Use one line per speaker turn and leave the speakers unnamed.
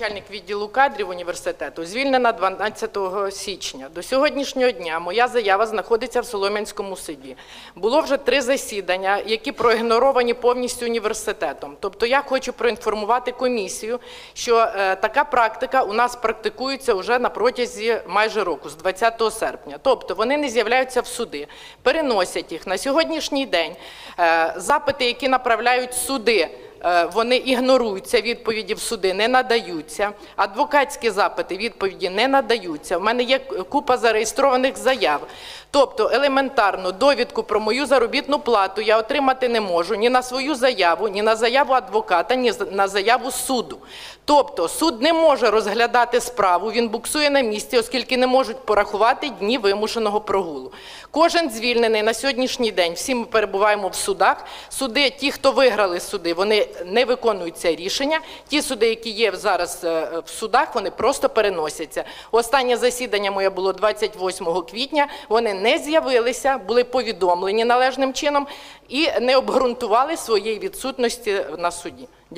начальник відділу кадрів університету, звільнена 12 січня. До сьогоднішнього дня моя заява знаходиться в Солом'янському суді. Було вже три засідання, які проігноровані повністю університетом. Тобто я хочу проінформувати комісію, що е, така практика у нас практикується вже на протязі майже року, з 20 серпня. Тобто вони не з'являються в суди, переносять їх. На сьогоднішній день е, запити, які направляють суди, вони ігноруються, відповіді в суди не надаються. Адвокатські запити відповіді не надаються. У мене є купа зареєстрованих заяв. Тобто елементарно довідку про мою заробітну плату я отримати не можу ні на свою заяву, ні на заяву адвоката, ні на заяву суду. Тобто суд не може розглядати справу, він буксує на місці, оскільки не можуть порахувати дні вимушеного прогулу. Кожен звільнений на сьогоднішній день, всі ми перебуваємо в судах. Суди, ті, хто виграли суди, вони не виконують це рішення. Ті суди, які є зараз е, в судах, вони просто переносяться. Останнє засідання моє було 28 квітня. Вони не з'явилися, були повідомлені належним чином і не обґрунтували своєї відсутності на суді.